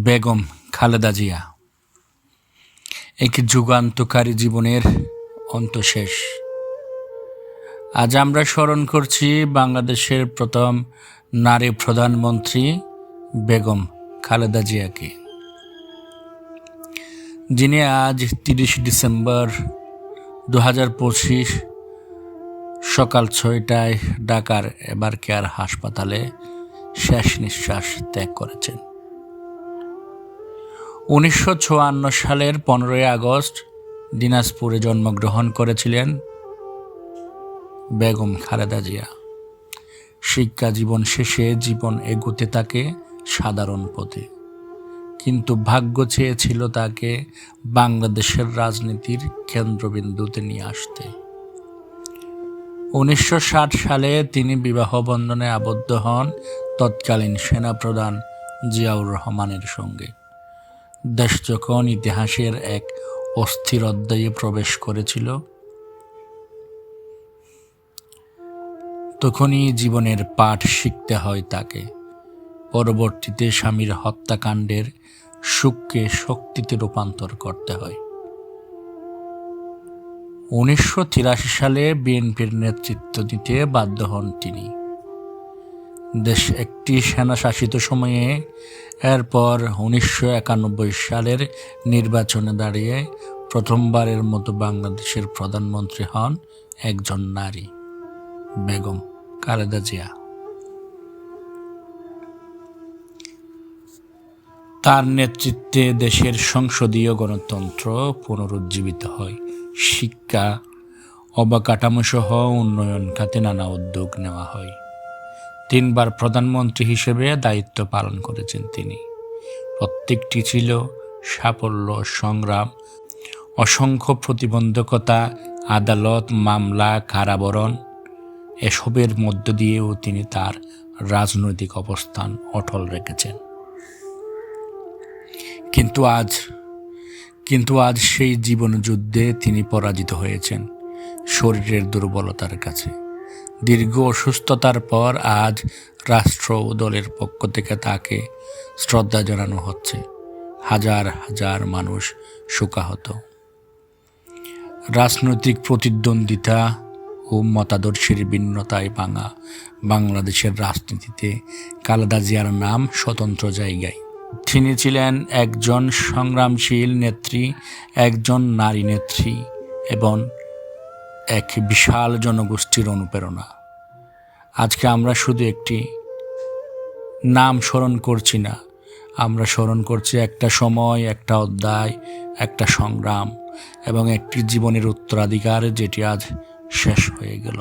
বেগম খালেদা জিয়া। এক যুগান্তকারী জীবনের অন্তশেষ। আজ আমরা স্মরণ করছি বাংলাদেশের প্রথম নারী প্রধানমন্ত্রী বেগম খালেদা জিয়াকে। যিনি আজ তিরিশ ডিসেম্বর দু হাজার পঁচিশ সকাল ছয়টায় ঢাকার এবার কেয়ার হাসপাতালে শেষ নিঃশ্বাস ত্যাগ করেছেন। উনিশশো চুয়ান্ন সালের পনেরোই আগস্ট দিনাজপুরে জন্মগ্রহণ করেছিলেন বেগম খালেদা জিয়া। শিক্ষা জীবন শেষে জীবন এগোতে তাকে সাধারণ পথে। কিন্তু ভাগ্য চেয়েছিল তাকে বাংলাদেশের রাজনীতির কেন্দ্রবিন্দুতে নিয়ে আসতে। উনিশশো ষাট সালে তিনি বিবাহ বন্ধনে আবদ্ধ হন তৎকালীন সেনাপ্রধান জিয়াউর রহমানের সঙ্গে। দেশ যখন ইতিহাসের এক অস্থির অধ্যায়ে প্রবেশ করেছিল, তখনই জীবনের পাঠ শিখতে হয় তাকে। পরবর্তীতে স্বামীর হত্যাকাণ্ডের সুখকে শক্তিতে রূপান্তর করতে হয়। উনিশশো তিরাশি সালে বিএনপির নেতৃত্ব দিতে বাধ্য হন তিনি। দেশ একটি সেনাশাসিত সময়ে এরপর উনিশশো একানব্বই সালের নির্বাচনে দাঁড়িয়ে প্রথমবারের মতো বাংলাদেশের প্রধানমন্ত্রী হন একজন নারী, বেগম খালেদা জিয়া। তার নেতৃত্বে দেশের সংসদীয় গণতন্ত্র পুনরুজ্জীবিত হয়। শিক্ষা অবকাঠামো সহ উন্নয়ন খাতে নানা উদ্যোগ নেওয়া হয়। তিনবার প্রধানমন্ত্রী হিসেবে দায়িত্ব পালন করেছেন তিনি। প্রত্যেকটি ছিল সাফল্য, সংগ্রাম, অসংখ্য প্রতিবন্ধকতা, আদালত, মামলা, কারাবরণ, এসবের মধ্য দিয়েও তিনি তার রাজনৈতিক অবস্থান অটল রেখেছেন। কিন্তু আজ কিন্তু আজ সেই জীবনযুদ্ধে তিনি পরাজিত হয়েছেন শরীরের দুর্বলতার কাছে। দীর্ঘ অসুস্থতার পর আজ রাষ্ট্র ও দলের পক্ষ থেকে তাকে শ্রদ্ধা জানানো হচ্ছে। হাজার হাজার মানুষ শোকাহত। রাজনৈতিক প্রতিদ্বন্দ্বিতা ও মতাদর্শের ভিন্নতায় ভাঙা বাংলাদেশের রাজনীতিতে কালাদা জিয়ার নাম স্বতন্ত্র জায়গায়। তিনি ছিলেন একজন সংগ্রামশীল নেত্রী, একজন নারী নেত্রী এবং এক বিশাল জনগোষ্ঠীর অনুপ্রেরণা। আজকে আমরা শুধু একটি নাম স্মরণ করছি না, আমরা স্মরণ করছি একটা সময়, একটা অধ্যায়, একটা সংগ্রাম এবং একটি জীবনের উত্তরাধিকার যেটি আজ শেষ হয়ে গেল।